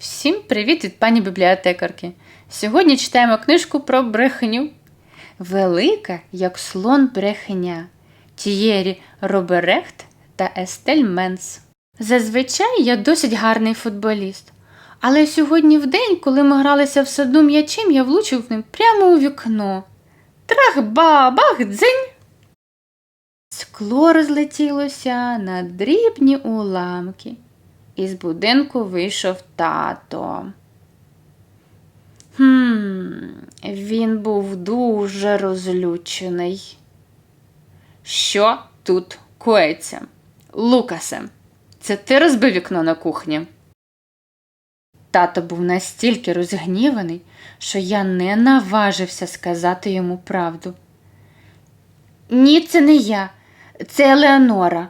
Всім привіт від пані бібліотекарки. Сьогодні читаємо книжку про брехню. Велика, як слон брехня Тієрі Роберехт та Естель Менс. Зазвичай я досить гарний футболіст. Але сьогодні в день, коли ми гралися в саду м'ячем, я влучив ним прямо у вікно. Трах-ба-бах, дзень! Скло розлетілося на дрібні уламки. Із будинку вийшов тато. Хм, він був дуже розлючений. Що тут коїться? Лукасе, це ти розбив вікно на кухні? Тато був настільки розгніваний, що я не наважився сказати йому правду. Ні, це не я, це Елеонора,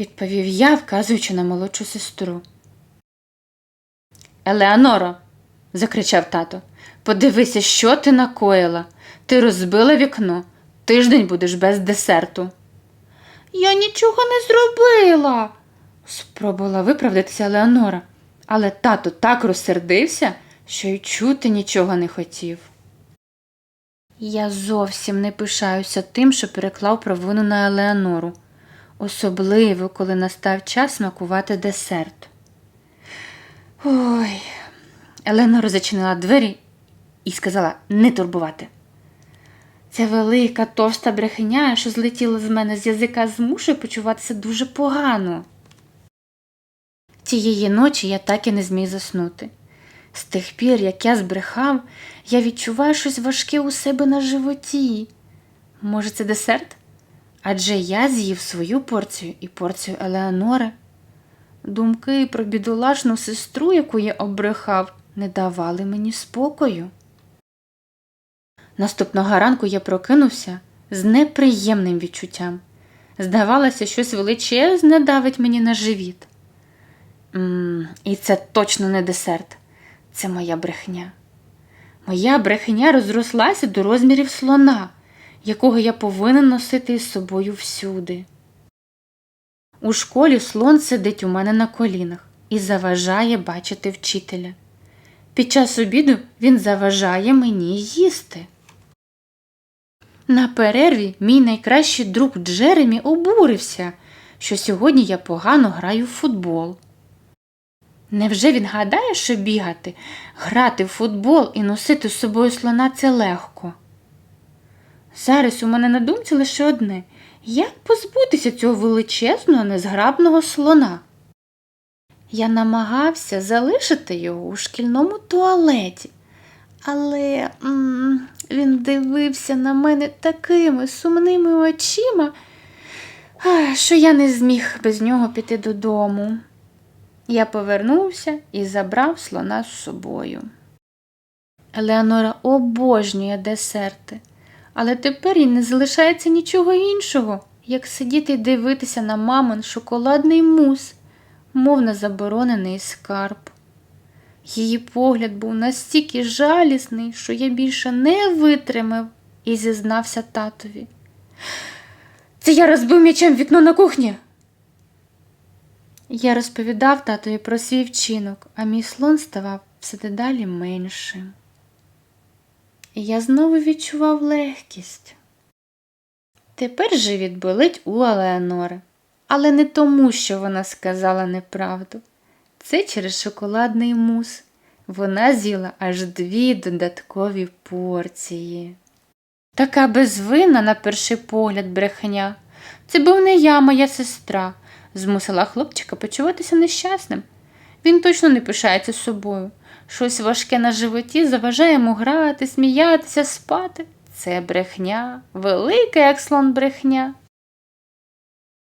відповів я, вказуючи на молодшу сестру. Елеоноро, закричав тато, подивися, що ти накоїла. Ти розбила вікно. Тиждень будеш без десерту. Я нічого не зробила, спробувала виправдатися Елеонора, але тато так розсердився, що й чути нічого не хотів. Я зовсім не пишаюся тим, що переклав провину на Елеонору, особливо, коли настав час смакувати десерт. Ой, Елеонора зачинила двері і сказала не турбувати. Ця велика товста брехня, що злетіла з мене з язика, змушує почуватися дуже погано. Тієї ночі я так і не зміг заснути. З тих пір, як я збрехав, я відчуваю щось важке у себе на животі. Може, це десерт? Адже я з'їв свою порцію і порцію Елеонори. Думки про бідолашну сестру, яку я обрехав, не давали мені спокою. Наступного ранку я прокинувся з неприємним відчуттям. Здавалося, щось величезне давить мені на живіт. М і це точно не десерт, це моя брехня. Моя брехня розрослася до розмірів слона, якого я повинен носити із собою всюди. У школі слон сидить у мене на колінах і заважає бачити вчителя. Під час обіду він заважає мені їсти. На перерві мій найкращий друг Джеремі обурився, що сьогодні я погано граю в футбол. Невже він гадає, що бігати, грати в футбол і носити з собою слона це легко? Зараз у мене на думці лише одне як позбутися цього величезного незграбного слона? Я намагався залишити його у шкільному туалеті, але м він дивився на мене такими сумними очима, що я не зміг без нього піти додому. Я повернувся і забрав слона з собою. Елеонора обожнює десерти, але тепер їй не залишається нічого іншого, як сидіти і дивитися на мамин шоколадний мус, мов на заборонений скарб. Її погляд був настільки жалісний, що я більше не витримав і зізнався татові. Це я розбив м'ячем вікно на кухні. Я розповідав татові про свій вчинок, а мій слон ставав все дедалі меншим. Я знову відчував легкість. Тепер живіт болить у Алеонори, але не тому, що вона сказала неправду. Це через шоколадний мус. Вона з'їла аж дві додаткові порції. Така безвинна, на перший погляд, брехня. Це був не я, моя сестра, змусила хлопчика почуватися нещасним. Він точно не пишається собою. Щось важке на животі заважає йому грати, сміятися, спати. Це брехня, велика, як слон брехня.